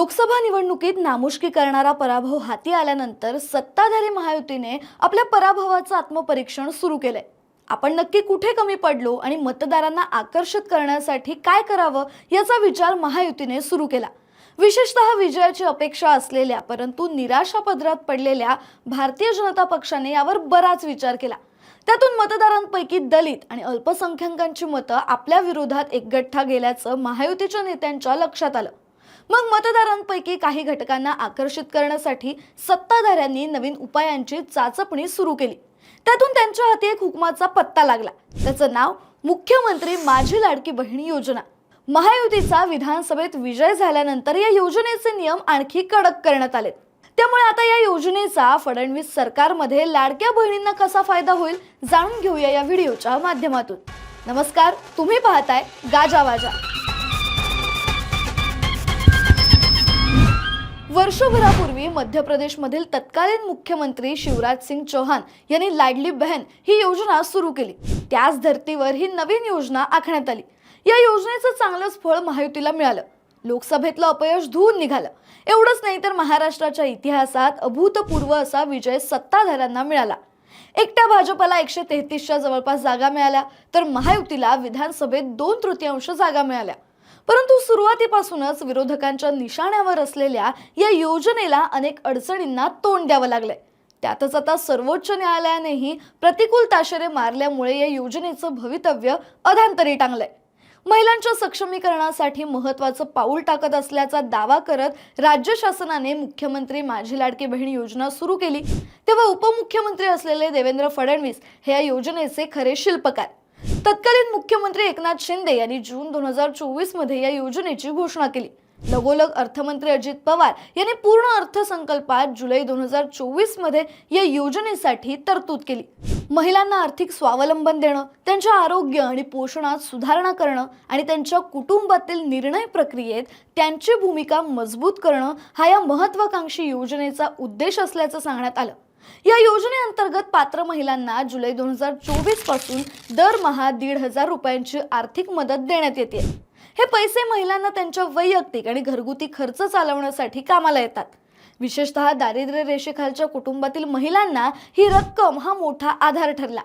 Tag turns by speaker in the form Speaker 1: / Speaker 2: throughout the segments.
Speaker 1: लोकसभा निवडणुकीत नामुष्की करणारा पराभव हाती आल्यानंतर सत्ताधारी महायुतीने आपल्या पराभवाचं आत्मपरीक्षण सुरू केलंय. आपण नक्की कुठे कमी पडलो आणि मतदारांना आकर्षित करण्यासाठी काय करावं याचा विचार महायुतीने सुरू केला. विशेषतः विजयाची अपेक्षा असलेल्या परंतु निराशा पदरात पडलेल्या भारतीय जनता पक्षाने यावर बराच विचार केला. त्यातून मतदारांपैकी दलित आणि अल्पसंख्याकांची मतं आपल्या विरोधात एकगठ्ठा गेल्याचं महायुतीच्या नेत्यांच्या लक्षात आलं. मग मतदारांपैकी काही घटकांना आकर्षित करण्यासाठी सत्ताधाऱ्यांनी नवीन उपायांची चाचपणी सुरू केली. त्यातून त्यांच्या हाती एक हुकमाचा पत्ता लागला. त्याचं नाव मुख्यमंत्री माझी लाडकी बहिणी योजना. महायुतीचा विधानसभेत विजय झाल्यानंतर या योजनेचे नियम आणखी कडक करण्यात आले त्यामुळे आता या योजनेचा फडणवीस सरकारमध्ये लाडक्या बहिणींना कसा फायदा होईल जाणून घेऊया या व्हिडिओच्या माध्यमातून. नमस्कार तुम्ही पाहताय गाजावाजा वर्षभरापूर्वी मध्य प्रदेशमधील तत्कालीन मुख्यमंत्री शिवराज सिंग चौहान यांनी लाडली बहन ही योजना सुरू केली. त्याच धर्तीवर ही नवीन योजना आखण्यात आली. या योजनेचं चांगलंच फळ महायुतीला मिळालं. लोकसभेतलं अपयश धुवून निघालं. एवढंच नाही तर महाराष्ट्राच्या इतिहासात अभूतपूर्व असा विजय सत्ताधाऱ्यांना मिळाला. एकट्या भाजपला एकशे तेहतीसच्या जवळपास जागा मिळाल्या तर महायुतीला विधानसभेत दोन तृतीयांश जागा मिळाल्या. परंतु सुरुवातीपासूनच विरोधकांच्या निशाण्यावर असलेल्या या योजनेला अनेक अडचणींना तोंड द्यावं लागलंय. त्यातच आता सर्वोच्च न्यायालयानेही प्रतिकूल ताशेरे मारल्यामुळे या योजनेचं भवितव्य अधांतरी टांगलंय. महिलांच्या सक्षमीकरणासाठी महत्वाचं पाऊल टाकत असल्याचा दावा करत राज्य शासनाने मुख्यमंत्री माझी लाडकी बहीण योजना सुरू केली. तेव्हा उपमुख्यमंत्री असलेले देवेंद्र फडणवीस हे या योजनेचे खरे शिल्पकार. तत्कालीन मुख्यमंत्री एकनाथ शिंदे यांनी जून दोन हजार चोवीसमध्ये या योजनेची घोषणा केली. लगोलग अर्थमंत्री अजित पवार यांनी पूर्ण अर्थसंकल्पात जुलै दोन हजार चोवीसमध्ये या योजनेसाठी तरतूद केली. महिलांना आर्थिक स्वावलंबन देणं त्यांच्या आरोग्य आणि पोषणात सुधारणा करणं आणि त्यांच्या कुटुंबातील निर्णय प्रक्रियेत त्यांची भूमिका मजबूत करणं हा या महत्वाकांक्षी योजनेचा उद्देश असल्याचं सांगण्यात आलं. या योजनेअंतर्गत पात्र महिलांना जुलै दोन हजार चोवीसपासून दरमहा दीड हजार रुपयांची आर्थिक मदत देण्यात येते. हे पैसे महिलांना त्यांच्या वैयक्तिक आणि घरगुती खर्च चालवण्यासाठी कामाला येतात. विशेषतः दारिद्र्य रेषेखालच्या कुटुंबातील महिलांना ही रक्कम हा मोठा आधार ठरला.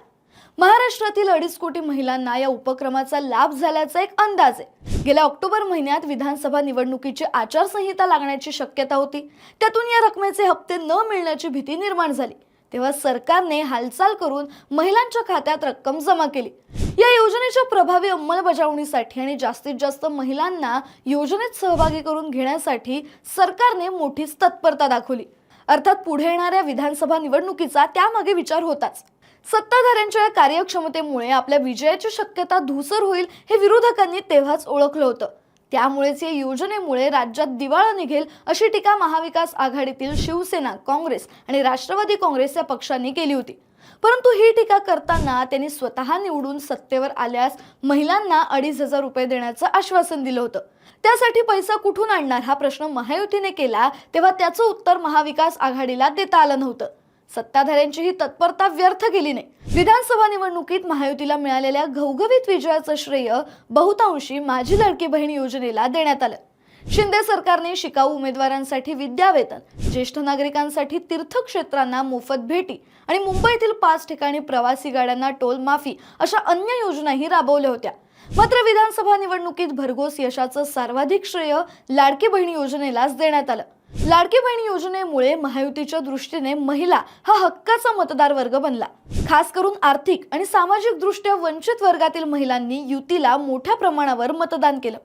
Speaker 1: महाराष्ट्रातील अडीच कोटी महिलांना या उपक्रमाचा लाभ झाल्याचा एक अंदाज आहे. गेल्या ऑक्टोबर महिन्यात विधानसभा निवडणुकीची आचारसंहिता लागण्याची शक्यता होती. त्यातून या रकमेचे हप्ते न मिळण्याची भीती निर्माण झाली. तेव्हा सरकारने हालचाल करून महिलांच्या खात्यात रक्कम जमा केली. या योजनेच्या प्रभावी अंमलबजावणीसाठी आणि जास्तीत जास्त महिलांना योजनेत सहभागी करून घेण्यासाठी सरकारने मोठीच तत्परता दाखवली. अर्थात पुढे येणाऱ्या विधानसभा निवडणुकीचा त्यामागे विचार होताच. सत्ताधाऱ्यांच्या या कार्यक्षमतेमुळे आपल्या विजयाची शक्यता धूसर होईल हे विरोधकांनी तेव्हाच ओळखलं होतं. त्यामुळेच या योजनेमुळे राज्यात दिवाळा निघेल अशी टीका महाविकास आघाडीतील शिवसेना काँग्रेस आणि राष्ट्रवादी काँग्रेस या पक्षांनी केली होती. परंतु ही टीका करताना त्यांनी स्वतः निवडून सत्तेवर आल्यास महिलांना अडीच हजार रुपये देण्याचं आश्वासन दिलं होतं. त्यासाठी पैसा कुठून आणणार हा प्रश्न महायुतीने केला तेव्हा त्याचं उत्तर महाविकास आघाडीला देता आलं नव्हतं. सत्ताधाऱ्यांची ही तत्परता व्यर्थ गेली नाही. विधानसभा निवडणुकीत महायुतीला मिळालेल्या घवघवीत विजयाचं श्रेय बहुतांशी माझी लाडकी बहीण योजनेला देण्यात आलं. शिंदे सरकारने शिकाऊ उमेदवारांसाठी विद्यावेतन ज्येष्ठ नागरिकांसाठी तीर्थक्षेत्रांना मोफत भेटी आणि मुंबईतील पाच ठिकाणी प्रवासी गाड्यांना टोल माफी अशा अन्य योजनाही राबवल्या होत्या. मात्र विधानसभा निवडणुकीत भरघोस यशाचं सर्वाधिक श्रेय लाडकी बहीण योजनेलाच देण्यात आलं. लाडकी बहीण योजनेमुळे महायुतीच्या दृष्टीने महिला हा हक्काचा मतदार वर्ग बनला. खास करून आर्थिक आणि सामाजिक दृष्ट्या वंचित वर्गातील महिलांनी युतीला मोठ्या प्रमाणावर मतदान केलं.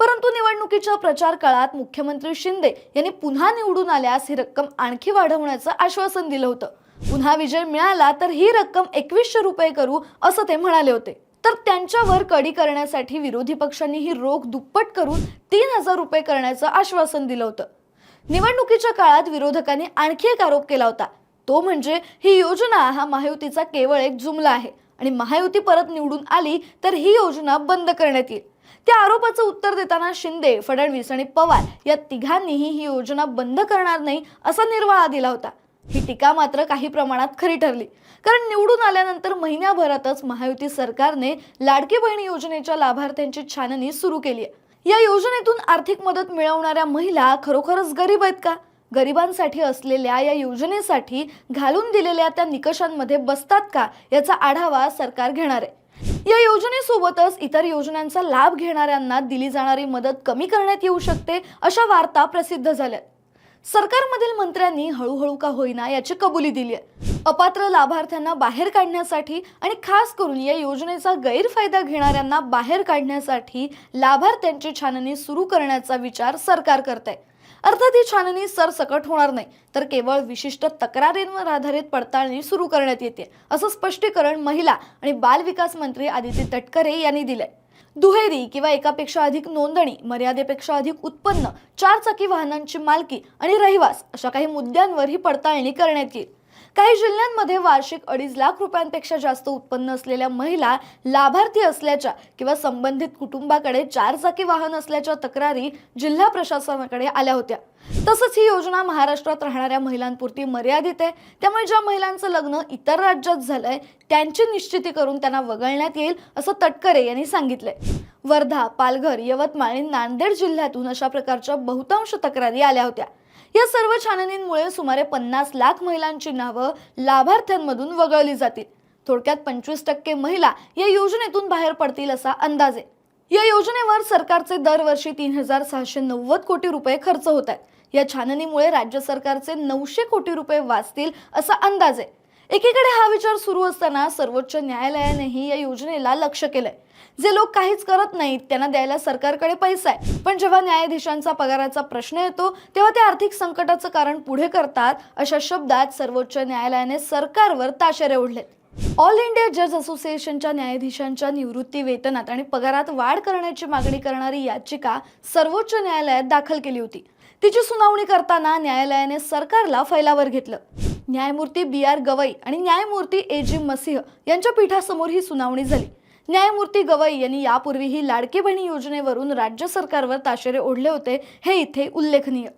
Speaker 1: परंतु निवडणुकीच्या प्रचार काळात मुख्यमंत्री शिंदे यांनी पुन्हा निवडून आल्यास ही रक्कम आणखी वाढवण्याचं आश्वासन दिलं होतं. पुन्हा विजय मिळाला तर ही रक्कम एकवीसशे रुपये करू असं ते म्हणाले होते. तर त्यांच्यावर कडी करण्यासाठी विरोधी पक्षांनी ही रोख दुप्पट करून तीन हजार रुपये करण्याचं आश्वासन दिलं होतं. निवडणुकीच्या काळात विरोधकांनी आणखी एक आरोप केला होता. तो म्हणजे ही योजना हा महायुतीचा केवळ एक जुमला आहे. आणि महायुती परत निवडून आली तर ही योजना बंद करण्यात येईल. त्या आरोपाचं उत्तर देताना शिंदे फडणवीस आणि पवार या तिघांनीही ही योजना बंद करणार नाही असा निर्वाळा दिला होता. ही टीका मात्र काही प्रमाणात खरी ठरली. कारण निवडून आल्यानंतर महिन्याभरातच महायुती सरकारने लाडकी बहीण योजनेच्या लाभार्थ्यांची छाननी सुरू केली आहे. या योजनेतून आर्थिक मदत मिळवणाऱ्या महिला खरोखरच गरीब आहेत का? गरिबांसाठी असलेल्या या योजनेसाठी घालून दिलेल्या त्या निकषांमध्ये बसतात का? याचा आढावा सरकार घेणार आहे. या योजनेसोबतच इतर योजनांचा लाभ घेणाऱ्यांना दिली जाणारी मदत कमी करण्यात येऊ शकते अशा वार्ता प्रसिद्ध झाल्या सरकारमधील मंत्र्यांनी हळूहळू का होईना याची कबुली दिली आहे. अपात्र लाभार्थ्यांना बाहेर काढण्यासाठी आणि खास करून या योजनेचा गैरफायदा घेणाऱ्यांना बाहेर काढण्यासाठी लाभार्थ्यांची छाननी सुरू करण्याचा विचार सरकार करत आहे अर्थात ही छाननी सरसकट होणार नाही तर केवळ विशिष्ट तक्रारींवर आधारित पडताळणी सुरू करण्यात येते असं स्पष्टीकरण महिला आणि बाल विकास मंत्री आदिती तटकरे यांनी दिलंय. दुहेरी किंवा एकापेक्षा अधिक नोंदणी मर्यादेपेक्षा अधिक उत्पन्न चारचाकी वाहनांची मालकी आणि रहिवास अशा काही मुद्द्यांवर ही पडताळणी करण्यात येईल. काही जिल्ह्यांमध्ये वार्षिक अडीच लाख रुपयांपेक्षा जास्त उत्पन्न असलेल्या महिला लाभार्थी असल्याच्या किंवा संबंधित कुटुंबाकडे चारचाकी वाहन असल्याच्या तक्रारी जिल्हा प्रशासनाकडे आल्या होत्या. तसंच ही योजना महाराष्ट्रात राहणाऱ्या महिलांपुरती मर्यादित आहे. त्यामुळे ज्या महिलांचं लग्न इतर राज्यात झालंय त्यांची निश्चिती करून त्यांना वगळण्यात येईल असं तटकरे यांनी सांगितलंय. वर्धा पालघर यवतमाळ आणि नांदेड जिल्ह्यातून अशा प्रकारच्या बहुतांश तक्रारी आल्या होत्या. या सर्व छाननींमुळे सुमारे पन्नास लाख महिलांची नावं लाभार्थ्यांमधून वगळली जातील. थोडक्यात पंचवीस टक्के महिला या योजनेतून बाहेर पडतील असा अंदाज आहे. या योजनेवर सरकारचे दरवर्षी तीन हजार सहाशे नव्वद कोटी रुपये खर्च होत आहेत. या छाननीमुळे राज्य सरकारचे नऊशे कोटी रुपये वाचतील असा अंदाज आहे. एकीकडे हा विचार सुरू असताना सर्वोच्च न्यायालयानेही या योजनेला लक्ष केलंय. जे लोक काहीच करत नाहीत त्यांना द्यायला सरकारकडे पैसा आहे. पण जेव्हा न्यायाधीशांचा पगाराचा प्रश्न येतो तेव्हा ते आर्थिक संकटाचं कारण पुढे करतात अशा शब्दात सर्वोच्च न्यायालयाने सरकारवर ताशेरे ओढलेत. ऑल इंडिया जज असोसिएशनच्या न्यायाधीशांच्या निवृत्ती वेतनात आणि पगारात वाढ करण्याची मागणी करणारी याचिका सर्वोच्च न्यायालयात दाखल केली होती. तिची सुनावणी करताना न्यायालयाने सरकारला फैलावर घेतलं. न्यायमूर्ती बी आर गवई आणि न्यायमूर्ती ए जी मसिंह यांच्या पीठासमोर ही सुनावणी झाली. न्यायमूर्ती गवई यांनी यापूर्वीही लाडकी बहिणी योजनेवरून राज्य सरकारवर ताशेरे ओढले होते हे इथे उल्लेखनीय.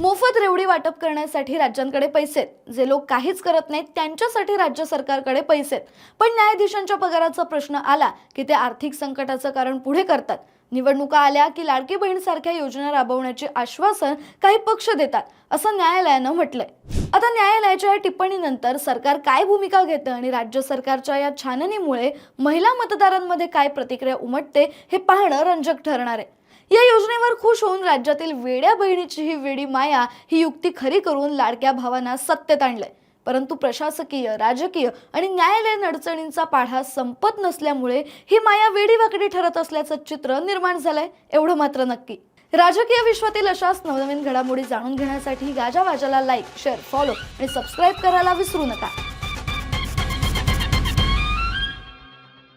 Speaker 1: मोफत रेवडी वाटप करण्यासाठी राज्यांकडे पैसे आहेत. जे लोक काहीच करत नाहीत त्यांच्यासाठी राज्य सरकारकडे पैसे आहेत. पण न्यायाधीशांच्या पगाराचा प्रश्न आला की ते आर्थिक संकटाचं कारण पुढे करतात. निवडणुका आल्या की लाडकी बहीणसारख्या योजना राबवण्याचे आश्वासन काही पक्ष देतात असं न्यायालयानं म्हटलंय. आता न्यायालयाच्या या टिप्पणीनंतर सरकार काय भूमिका घेतं आणि राज्य सरकारच्या या छाननीमुळे महिला मतदारांमध्ये काय प्रतिक्रिया उमटते हे पाहणं रंजक ठरणार आहे. या योजनेवर खुश होऊन राज्यातील वेड्या बहिणीची ही वेडी माया ही युक्ती खरी करून लाडक्या भावांना सत्तेत आणलंय. परंतु प्रशासकीय राजकीय आणि न्यायालयीन अडचणींचा पाढा संपत नसल्यामुळे ही माया वेडीवाकडी ठरत असल्याचं चित्र निर्माण झालंय एवढं मात्र नक्की. राजकीय विश्वातील अशाच नवनवीन घडामोडी जाणून घेण्यासाठी गाजावाजाला लाईक शेअर फॉलो आणि सबस्क्राईब करायला विसरू नका.